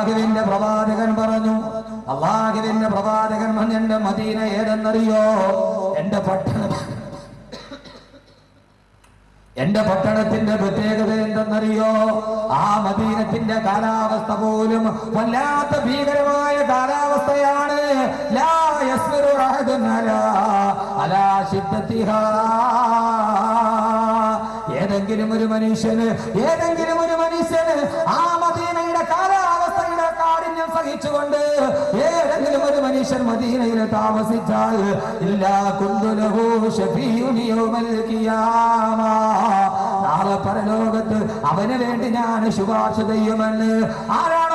അള്ളാഹുവിന്റെ പ്രവാചകൻ പറഞ്ഞു. അള്ളാഹുവിന്റെ പ്രവാചകൻ പറഞ്ഞു എന്റെ മദീന ഏതെന്നറിയോ? എന്റെ പട്ടണം എന്റെ പട്ടണത്തിന്റെ പ്രത്യേകത എന്തെന്നറിയോ? ആ മദീനത്തിന്റെ കാലാവസ്ഥ പോലും വല്ലാത്ത ഭീകരമായ കാലാവസ്ഥയാണ്. ഏതെങ്കിലും ഒരു മനുഷ്യന് ഏതെങ്കിലും ഒരു മനുഷ്യന് ആ മദീനയുടെ കാലാവസ്ഥയുടെ കാഠിന്യം സഹിച്ചുകൊണ്ട് ഏതെങ്കിലും ഒരു മനുഷ്യൻ മദീനയിൽ താമസിച്ചാൽ ഇല്ലാ കുന്തുലഹു നാളെ പരലോകത്ത് അവന് വേണ്ടി ഞാൻ ശുപാർശ ചെയ്യുമെന്ന് ആരാണോ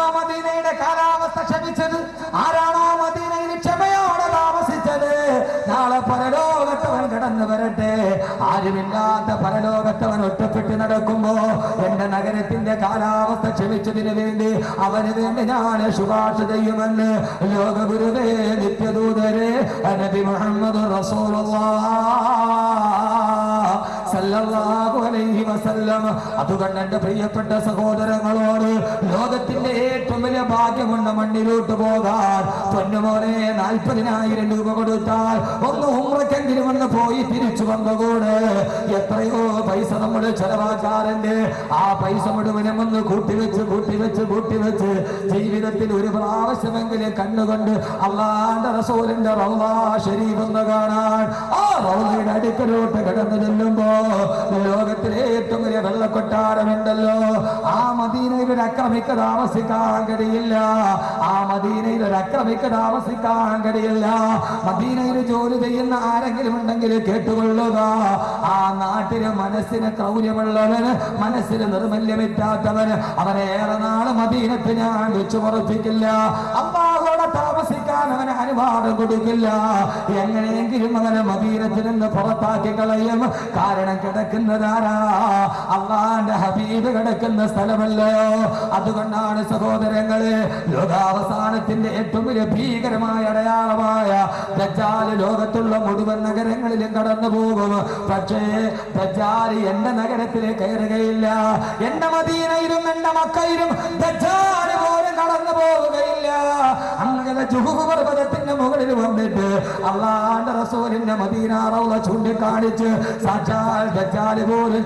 ഒറ്റപ്പെട്ട് നടക്കുമ്പോ എന്റെ നഗരത്തിന്റെ കാലാവസ്ഥ ക്ഷമിച്ചതിന് വേണ്ടി അവന് വേണ്ടി ഞാൻ ശുപാർശ ചെയ്യുമെന്ന് ലോകഗുരുവേ നിത്യദൂതരെ അനബി മുഹമ്മദ് റസൂലുള്ള സല്ലല്ലാഹു അലൈഹി വസല്ലം. അതുകൊണ്ട് എന്റെ പ്രിയപ്പെട്ട സഹോദരങ്ങളോട് ലോകത്തിന്റെ ഏറ്റവും വലിയ ഭാഗ്യമുണ്ട് മണ്ണിലോട്ട് പോകാൻ. പൊന്നുമോനെ നാൽപ്പതിനായിരം രൂപ കൊടുത്താൽ ഒന്ന് ഉമ്രക്കെങ്കിലും ഒന്ന് പോയി തിരിച്ചു വന്നതോട് എത്രയോ പൈസ നമ്മൾ ചെലവാക്കാറുണ്ട്. ആ പൈസ മുഴുവനും ഒന്ന് കൂട്ടിവെച്ച് കൂട്ടിവെച്ച് കൂട്ടിവെച്ച് ജീവിതത്തിൽ ഒരു പ്രാവശ്യമെങ്കിലും കണ്ണുകൊണ്ട് അള്ളാന്റെ റസൂലിന്റെ ശരീഫ് ഒന്ന് കാണാൻ ആ റൗലയുടെ അടുക്കലോട്ട് കിടന്നു ചെല്ലുമ്പോ ലോകത്തിലെ ഏറ്റവും വലിയ വെള്ളക്കൊട്ടാരമുണ്ടല്ലോ. ആ മദീനയിൽ ഒരു അക്രമിക്ക് താമസിക്കാൻ കഴിയില്ല. ആ മദീനയിൽ ഒരു അക്രമിക്ക് താമസിക്കാൻ കഴിയില്ല. മദീനയിൽ ജോലി ചെയ്യുന്ന ആരെങ്കിലും ഉണ്ടെങ്കിൽ കേട്ടുകൊള്ളുക. ആ നാട്ടിലെ മനസ്സിന് ക്രൗര്യമുള്ളവന് മനസ്സിന് നിർമല്യമില്ലാത്തവന് അവനേറെ നാൾ മദീനത്ത് ഞാൻ വെച്ചു ഉറപ്പിക്കില്ല അമ്മാവോടെ താമസിക്കാൻ അവന് അനുവാദം കൊടുക്കില്ല. എങ്ങനെയെങ്കിലും അവനെ മദീനത്തിൽ നിന്ന് പുറത്താക്കി കളയും. കാരണം കിടക്കുന്നതാരാ? അള്ളാന്റെ ഹബീബ് കിടക്കുന്ന സ്ഥലമല്ലയോ അതുകൊണ്ടാണ് സഹോദരങ്ങളെ ലോകാവസാനത്തിന്റെ ഏറ്റവും വലിയ ഭീകരമായ അടയാളമായ ദജാൽ ലോകത്തുള്ള മുഴുവൻ നഗരങ്ങളിലും കടന്നു പോകും. പക്ഷേ ദജാൽ എന്റെ നഗരത്തിൽ കയറുകയില്ല. എന്റെ മദീനയിലും എന്റെ മക്കയിലും ദജാൽ പോലും കടന്നു പോവുകയില്ല അങ്ങനെ ജുഹു പർവതത്തിന്റെ മുകളിൽ വന്നിട്ട് അള്ളാന്റെ റസൂലിന്റെ മദീന റൗള ചൂണ്ടിക്കാണിച്ച് സാക്ഷാൽ പോലും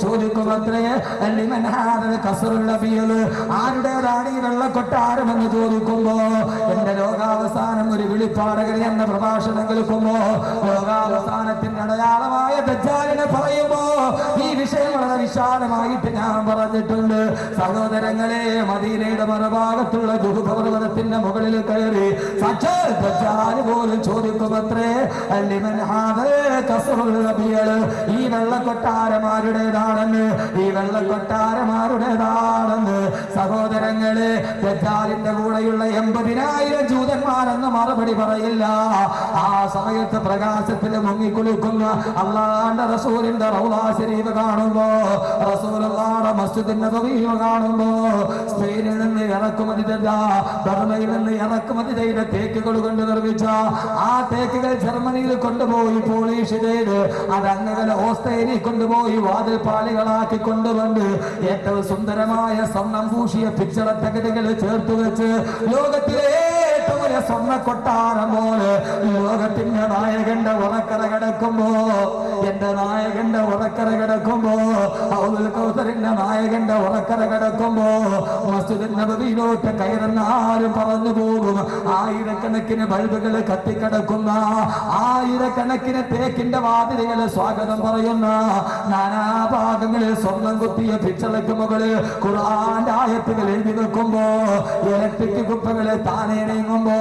നബിയൽ. ആരുടേതാണ് ഈ വെള്ളക്കൊട്ടാരം എന്ന് ചോദിക്കുമ്പോ എന്റെ ലോകാവസാനം ഒരു വിളിപ്പാടകൻ എന്ന പ്രഭാഷണം കേൾക്കുമ്പോ ലോകാവസാനത്തിന്റെ അടയാളമായ ദജ്ജാലിനെ പറയുമ്പോ ഈ വിഷയം വളരെ വിശാലമായിട്ട് ഞാൻ പറഞ്ഞിട്ടുണ്ട്. സഹോദരങ്ങളെ മദീനയുടെ മറുഭാഗത്തുള്ള ജുഹുപർവതത്തിന്റെ മുകളിൽ കയറി സാക്ഷാൽ ദജ്ജാൽ പോലും ചോദിക്കുമത്രേ ലിമൻ ഹാദൽ കസ്റുൽ നബിയൽ ഈ വെള്ളക്കൊട്ടാരമാരുടേതാണെന്ന് ഈ വെള്ളക്കൊട്ടാരമാരുടേതാണെന്ന് സഹോദരങ്ങളെ ദജാലിന്റെ കൂടെയുള്ള എൺപതിനായിരം ജൂതന്മാരെന്ന് മറുപടി പറയില്ല. ആ സമയത്ത് പ്രകാശത്തിൽ മുങ്ങിക്കുളിക്കുന്ന അള്ളാന്റെ റസൂലിന്റെ റൗലാ ശരീഫ് കാണുമ്പോ റസൂലുള്ളാടെ മസ്ജിദിന്റെ നബവിയെ കാണുമ്പോ സ്പെയിനിൽ നിന്ന് ഇറക്കുമതി ചെയ്ത ബർമയിൽ നിന്ന് ഇറക്കുമതി ചെയ്ത തേക്കുകൾ കൊണ്ട് നിർമ്മിച്ച ആ തേക്കുകൾ ജർമ്മനിയിൽ കൊണ്ടുപോയി പോളിഷ് ചെയ്ത് അത് അങ്ങനെ ഓസ്ട്രേലിയ കൊണ്ടുപോയി വാതിൽ പാളികളാക്കി കൊണ്ടുവന്ന് ഏറ്റവും സുന്ദരമായ സ്വർണം പൂശിയ പിക്ചർ തകടുകൾ ചേർത്ത് വെച്ച് ലോകത്തിലെ വലിയ സ്വർണ കൊട്ടാരം പോലെ ലോകത്തിന്റെ നായകന്റെ ഉറക്കറ കിടക്കുമ്പോ എന്റെ നായകന്റെ ഉറക്കറ കിടക്കുമ്പോ ഔദുൽ നായകന്റെ ഉറക്കറ കിടക്കുമ്പോ മസ്ജിദിനോട്ട് ആരും പറഞ്ഞു പോകും. ആയിരക്കണക്കിന് ബൾബുകൾ കത്തിക്കിടക്കുന്ന ആയിരക്കണക്കിന് തേക്കിന്റെ വാതിലുകൾ സ്വാഗതം പറയുന്ന നാനാഭാഗങ്ങളിൽ സ്വർണം കുത്തിയ പിച്ചളയ്ക്ക് മുകളിൽ ഖുർആന്റെ ആയത്തുകൾ എഴുതി വെക്കുമ്പോ ഇലക്ട്രിക് കുപ്പകളെ താനേ നീങ്ങുമ്പോ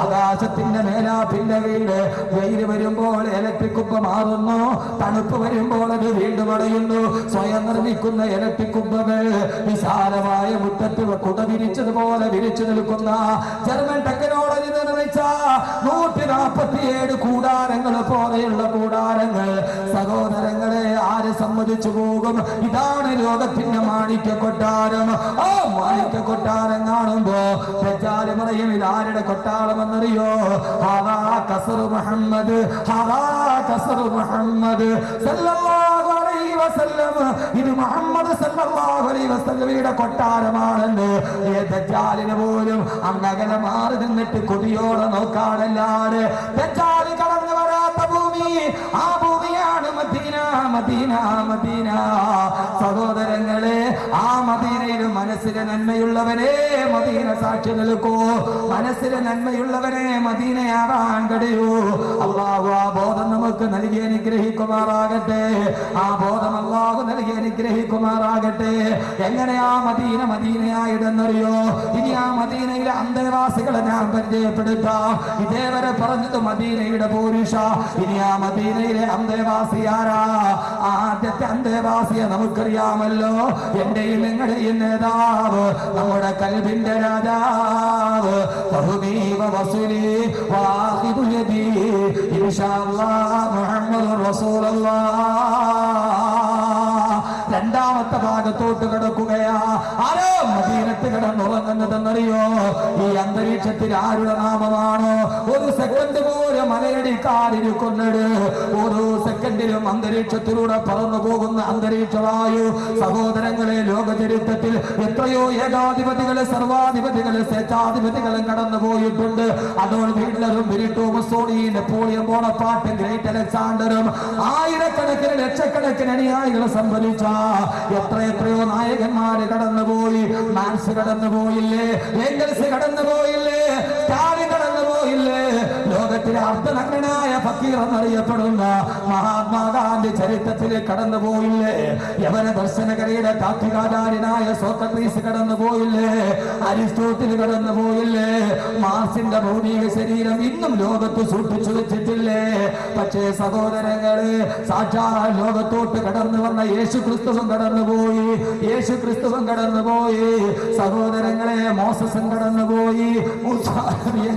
ആകാശത്തിന്റെ മേലാപ്പിന്റെ വീട്. വെയിൽ വരുമ്പോൾ ഇലക്ട്രിക് കുപ്പ മാറുന്നു. തണുപ്പ് വരുമ്പോൾ അത് വീണ്ടും അടയുന്നു. സ്വയം നിർമ്മിക്കുന്ന ഇലക്ട്രിക് കുപ്പകൾ വിശാലമായ മുറ്റത്ത് കുട വിരിച്ചതുപോലെ വിരിച്ചു നിൽക്കുന്ന ജർമ്മൻ ടെക്നോളജി നിർമ്മിച്ച നൂറ്റി നാൽപ്പത്തിയേഴ് കൂടാരങ്ങൾ പോലെയുള്ള കൂടാരങ്ങൾ. സഹോദരങ്ങളെ ആര് സമ്മതിച്ചു പോകും? ഇതാണ് ലോകത്തിന്റെ മാണിക്യ കൊട്ടാരം ആ മാണിക്യ കൊട്ടാരം കാണുമ്പോ പ്രചാരമറയും പറയും ഇത് ആരുടെ കൊട്ടാരം എന്നറിയോ ഹാദാ മുഹമ്മദ് മുഹമ്മദ് സല്ലല്ലാഹു അലൈഹി വസല്ലം. ഇത് മുഹമ്മദ് സല്ലല്ലാഹു അലൈഹി കൊട്ടാരമാണെന്ന് ദജ്ജാലിന് പോലും അങ്ങകലെ മാറി നിന്നിട്ട് കൊതിയോടെ നോക്കാനല്ലാതെ ദജ്ജാൽ കടന്നു വരാത്ത ഭൂമി ആ ഭൂമിയാണ് മദീന മദീന. സഹോദരങ്ങളെ ആ മദീനയിൽ മനസ്സിലെ നന്മയുള്ളവനെ മദീന സാക്ഷി നിൽക്കൂ മനസ്സിലെ നന്മയുള്ളവനെ മദീനയാവാൻ കഴിയൂ. അള്ളാഹു ആ ബോധം നമുക്ക് നൽകി അനുഗ്രഹിക്കുമാറാകട്ടെ. ആ ബോധം അള്ളാഹു നൽകി അനുഗ്രഹിക്കുമാറാകട്ടെ. എങ്ങനെ ആ മദീന മദീനയായിടന്നറിയോ ഇനി ആ മദീനയിലെ അന്തേവാസികളെ ഞാൻ പരിചയപ്പെടുത്താം. ഇതേവരെ പറഞ്ഞത് മദീനയുടെ പൂരുഷ. ഇനി ആ മദീനയിലെ അന്തേവാസി ആരാ? അന്തേവാസിയെ നമുക്കറിയാമല്ലോ. എന്റെയും നിങ്ങളുടെയും നേതാവ് നമ്മുടെ കൽബിന്റെ രാജാവ്. രണ്ടാമത്തെ ഭാഗത്തോട്ട് കിടക്കുകയാ. ആരോ മദീനത്ത് കിടന്നുറങ്ങുന്നതെന്നറിയോ? ഈ അന്തരീക്ഷത്തിൽ ആരുടെ നാമമാണോ? ഒരു സെക്കൻഡ് പോലും കൊന്നിട്. ഓരോ സെക്കൻഡിലും അന്തരീക്ഷത്തിലൂടെ പറന്നു പോകുന്ന അന്തരീക്ഷ വായു സഹോദരങ്ങളെ ലോക ചരിത്രത്തിൽ എത്രയോ ഏകാധിപതികൾ സർവാധിപതികൾ സ്വേച്ഛാധിപതികളും കടന്നു പോയിട്ടുണ്ട്. അതോട് ഹിറ്റ്ലറും ബിരിട്ടോ മുസോണി നെപ്പോളിയൻ ബോണപ്പാട്ടും ഗ്രേറ്റ് അലക്സാണ്ടറും ആയിരക്കണക്കിന് ലക്ഷക്കണക്കിന് അനുയായികളെ സംഭരിച്ച എത്ര എത്രയോ നായകന്മാര് കടന്നുപോയി. മാൻസ് കടന്നു പോയില്ല കടന്നുപോയില്ലേ? കടന്നു പോയില്ലേ ലോകത്തിലെ അർദ്ധനഗ്നായ ഫക്കീർ എന്നറിയപ്പെടുന്ന മഹാത്മാഗാന്ധി ചരിത്രത്തിൽ കടന്നു പോയില്ലേ യവന ദർശനകരയുടെ താത്വികാചാര്യനായ സോക്രട്ടീസ് കടന്നു പോയില്ലേ അരിസ്റ്റോട്ടിൽ കടന്നുപോയില്ലേ? മാർസിന്റെ ഭൗതിക ശരീരം ഇന്നും ലോകത്ത് സൂക്ഷിച്ചു വെച്ചിട്ടില്ലേ. പക്ഷേ സഹോദരങ്ങൾ സാക്ഷാ ലോകത്തോട്ട് കടന്നു വന്ന യേശു ക്രിസ്തുവും കടന്നുപോയി. യേശു ക്രിസ്തുവും കടന്നുപോയി. സഹോദരങ്ങളെ മോസസും കടന്നുപോയി.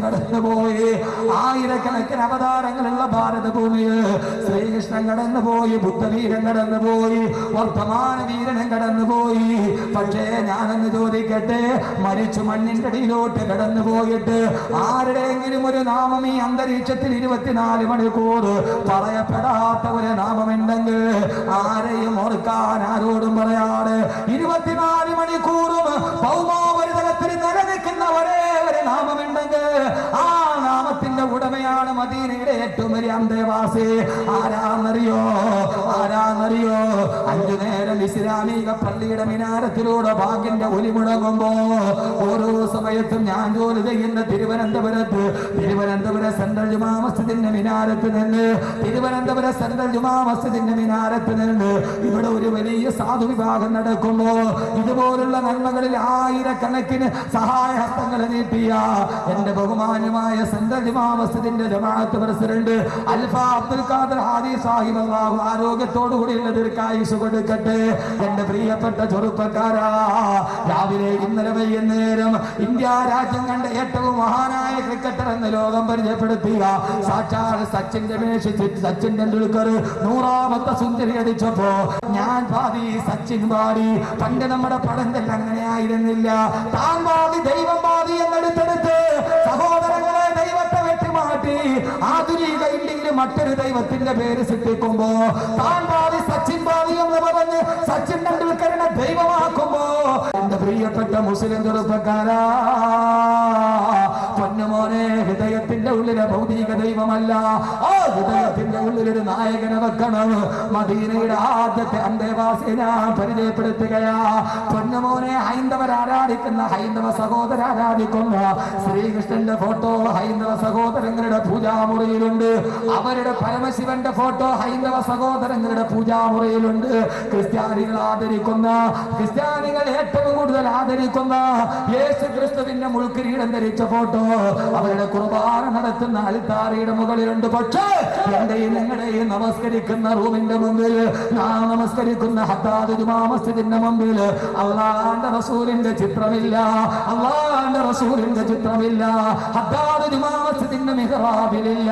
കടന്നുപോയി. ആയിരക്കണക്കിന് അവതാരങ്ങളുള്ള ഭാരതഭൂമിയിൽ ശ്രീകൃഷ്ണൻ കടന്നുപോയി ബുദ്ധവീരൻ കടന്നുപോയി വർത്തമാന വീരനും കടന്നുപോയി. പക്ഷേ ഞാനെന്ന് ചോദിക്കട്ടെ മരിച്ചു മണ്ണിന്റെ അടിയിലോട്ട് കടന്നുപോയിട്ട് ആരുടെയെങ്കിലും ഒരു നാമം ഈ അന്തരീക്ഷത്തിൽ ഇരുപത്തിനാല് മണിക്കൂർ പറയപ്പെടാത്ത ഒരു നാമമുണ്ടെങ്കിൽ ആരെയും ഓർക്കാൻ ആരോടും പറയാതെ ഇരുപത്തിനാല് മണിക്കൂറും മദീനയുടെ ഏറ്റവും വലിയ അന്തേവാസി. ആരാന്നറിയോ? ആരാന്നറിയോ? അഞ്ചു നേരം ഇസ്ലാമിക പള്ളിയുടെ മിനാരത്തിലൂടെ ഭാഗ്യന്റെ ഒലി മുടങ്ങുമ്പോ ഓരോ സമയത്തും ഞാൻ ജോലി ചെയ്യുന്ന തിരുവനന്തപുരത്ത് തിരുവനന്തപുരം സെൻട്രൽ ജുമാ മസ്ജിദിന്റെ മിനാരത്ത് നിന്ന് തിരുവനന്തപുരം സെൻട്രൽ ജുമാ മസ്ജിദിന്റെ മിനാരത്ത് നിന്ന് ഒരു വലിയ സാധു വിഭാഗം നടക്കുമ്പോ ഇതുപോലുള്ള നന്മകളിൽ ആയിരക്കണക്കിന് സഹായ ഹസ്തങ്ങൾ നീട്ടിയ എന്റെ ബഹുമാന്യമായ സെൻട്രൽ ജുമാ ജമാഅത്ത് പ്രസിഡന്റ് അൽഫ അബ്ദുൽ ഖാദർ ഹാദി സാഹിബ് അള്ളാഹു ആരോഗ്യത്തോടു കൂടിയുള്ള ദീർഘായുസ് കൊടുക്കട്ടെ. എന്റെ പ്രിയപ്പെട്ട ചെറുപ്പക്കാരാ രാവിലെ ഇന്നലെ വൈകുന്നേരം ഇന്ത്യ രാജ്യം കണ്ട ഏറ്റവും മഹാനായ ക്രിക്കറ്റർ എന്ന് ലോകം പരിചയപ്പെടുത്തിയ സാക്ഷാൽ സച്ചിൻ രമേശ് സച്ചിൻ ടെണ്ടുൽക്കർ നൂറാമത്തെ സുന്ദരി അടിച്ചപ്പോ ഞാൻ പാതി സച്ചിൻ പാടി. പണ്ട് നമ്മുടെ പടന്തൽ അങ്ങനെ ആയിരുന്നില്ല. താൻ പാതി ദൈവം പാതി എന്നെടുത്തെടുത്ത് സഹോദരങ്ങളെ ദൈവത്തെ വെട്ടിമാറ്റി ആധുനിക ഇന്ത്യയിൽ മറ്റൊരു ദൈവത്തിന്റെ പേര് സൃഷ്ടിക്കുമ്പോ താൻ പാതി സച്ചിൻ പാതി എന്ന് പറഞ്ഞ് സച്ചിൻ ടെണ്ടുൽക്കറിനെ ദൈവമാക്കുമ്പോ എന്റെ പ്രിയപ്പെട്ട മുസ്ലിം ചെറുപ്പക്കാരാ പൊന്നുമോനെ ഹൃദയത്തിന്റെ ഉള്ളിലെ ഭൗതിക ദൈവമല്ല. ആ ഹൃദയത്തിന്റെ ഉള്ളിലൊരു നായകനെ വെക്കണം. മദീനയുടെ ആദ്യത്തെ അന്തേവാസിയെ ഞാൻ പരിചയപ്പെടുത്തുകയാ. പൊന്നുമോനെ ഹൈന്ദവർ ആരാധിക്കുന്ന ഹൈന്ദവ സഹോദര ആരാധിക്കുന്ന? ശ്രീകൃഷ്ണന്റെ ഫോട്ടോ ഹൈന്ദവ സഹോദരങ്ങളുടെ പൂജാമുറിയിലുണ്ട്. അവരുടെ പരമശിവന്റെ ഫോട്ടോ ഹൈന്ദവ സഹോദരങ്ങളുടെ പൂജാമുറിയിലുണ്ട്. ക്രിസ്ത്യാനികൾ ആദരിക്കുന്ന. ക്രിസ്ത്യാനികൾ ഏറ്റവും കൂടുതൽ ആദരിക്കുന്ന. യേശു ക്രിസ്തുവിന്റെ മുൾക്കിരീടം ധരിച്ച ഫോട്ടോ. അവരുടെ കുർബാന നടത്തുന്ന അൽത്താറിയുടെ മുകളിലുണ്ട്. പക്ഷേ എന്റെയും നിങ്ങളുടെയും നമസ്കരിക്കുന്ന റൂമിന്റെ മുമ്പിൽ നാം നമസ്കരിക്കുന്ന ഹത്താദ് ജുമാ മസ്ജിദിന്റെ മുമ്പിൽ അള്ളാന്റെ റസൂലിന്റെ ചിത്രമില്ല. അള്ളാന്റെ റസൂലിന്റെ ചിത്രമില്ല. ഹത്താദ് മിഹറാബിലില്ല.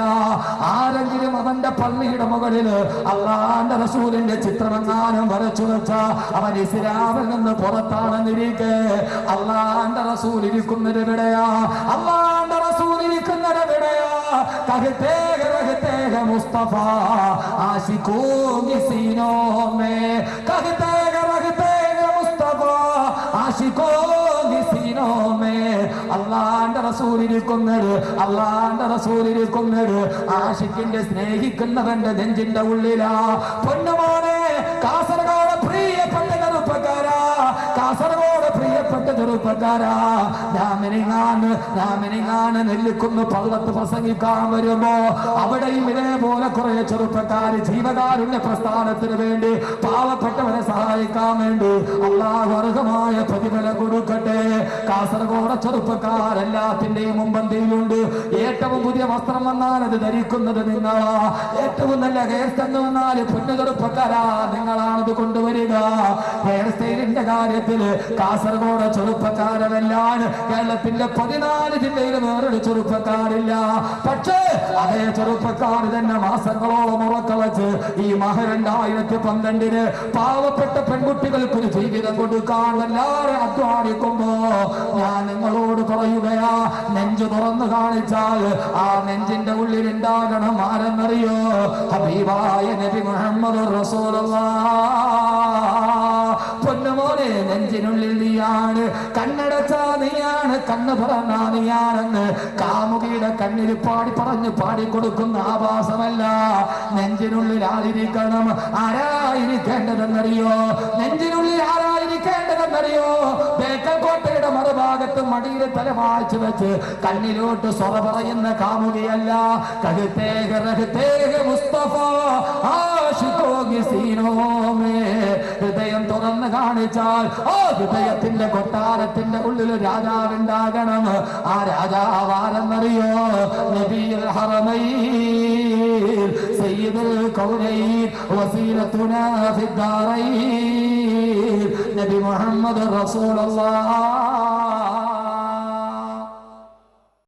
ആരെങ്കിലും അവന്റെ പള്ളിയുടെ മുകളിൽ അള്ളാന്റെ റസൂലിന്റെ ചിത്രമെങ്ങാനും വരച്ചു വെച്ച അവൻ ഇസ്ലാമിൽ നിന്ന് പുറത്താണെന്നിരിക്കെ. അള്ളാന്റെ റസൂൽ ഇരിക്കുന്നത് റസൂൽ ഇരിക്കുന്നത് എവിടെയാ കഹത്തെ കഹത്തെ कहते हैं मुस्तफा आशिकों की सीनों में कहते हैं रखते हैं मुस्तफा आशिकों की सीनों में അള്ളാന്റെ റസൂലിരിക്കുന്നത് അള്ളാന്റെ റസൂലിരിക്കുന്നത് ആഷിക്കിന്റെ സ്നേഹിക്കുന്നവന്റെ നെഞ്ചിന്റെ ഉള്ളിലാ പൊന്നമോനെ ചെറുപ്പക്കാരാ ഞാമിനിങ്ങാണ് ഞാമിനിങ്ങാണ് നെല്ലിക്കുന്ന് പള്ളത്ത് പ്രസംഗിക്കാൻ വരുമോ അവിടെയും ഇതേപോലെ കുറെ ചെറുപ്പക്കാർ ജീവകാരുണ്യ പ്രസ്ഥാനത്തിന് വേണ്ടി പാവപ്പെട്ടവരെ സഹായിക്കാൻ വേണ്ടി അള്ളാഹർഹമായ പ്രതിഫലം കൊടുക്കട്ടെ. കാസർഗോഡ് ചെറുപ്പക്കാരെല്ലാത്തിന്റെയും മുമ്പന്തിയിലുണ്ട് ഏറ്റവും പുതിയ വസ്ത്രം വന്നാൽ അത് ധരിക്കുന്നത് നിങ്ങളാ. ഏറ്റവും നല്ല ഹെയർ വന്നാൽ പൊന്നു ചെറുപ്പക്കാരാ. നിങ്ങളാണത് കൊണ്ടുവരിക. ഹെയർ സ്റ്റൈലിന്റെ കാര്യത്തിൽ കാസർഗോഡ് ചെറുപ്പക്കാരനെല്ലാണ് കേരളത്തിന്റെ പതിനാല് ജില്ലയിൽ വേറൊരു ചെറുപ്പക്കാരില്ല. പക്ഷേ അതേ ചെറുപ്പക്കാർ തന്നെ മാസങ്ങളോളം ഉറക്കളച്ച് ഈ മഹ രണ്ടായിരത്തി പന്ത്രണ്ടിന് പാവപ്പെട്ട പെൺകുട്ടികൾക്ക് ഒരു ജീവിതം കൊടുക്കാൻ എല്ലാരും അധ്വാനിക്കുമ്പോ ഞാൻ നിങ്ങളോട് പറയുകയാ നെഞ്ചു തുറന്നു കാണിച്ചാൽ ആ നെഞ്ചിന്റെ ഉള്ളിൽ ഉണ്ടാകണം ആരെന്നറിയോ? ഹബീബായ നബി മുഹമ്മദ് പൊന്നുമോനെ നെഞ്ചിനുള്ളിൽ നീയാണ്. കണ്ണടച്ച നീയാണ് കണ്ണ് പറഞ്ഞ നീയാണെന്ന് കാമുകിയുടെ കണ്ണിൽ പാടി പറഞ്ഞു പാടിക്കൊടുക്കുന്ന ആഭാസമല്ല നെഞ്ചിനുള്ളിൽ ആയിരിക്കണം ആരായിരിക്കേണ്ടതെന്നറിയോ? നെഞ്ചിനുള്ളിൽ ആരായിരിക്കേണ്ടതെന്നറിയോ? ബേക്കൽകോട്ടയുടെ മറുഭാഗത്ത് മടിയിൽ തലമാഴ്ച വെച്ച് കണ്ണിലോട്ട് സ്വറ പറയുന്ന കാമുകിയല്ല. കഴുത്തേക ഹൃദയം തുറന്ന് കാണിച്ചാൽ ആ ഹൃദയത്തിന്റെ കൊട്ടാരത്തിന്റെ ഉള്ളിൽ രാജാവുണ്ടാകണം. ആ രാജാവാരെന്നറിയോ? നബിയുൽ ഹറമൈൻ സയ്യിദുൽ കൗനൈൻ വസീലത്തുനാ ഫിദ്ദാറൈൻ നബി മുഹമ്മദ് റസൂലുള്ളാഹ്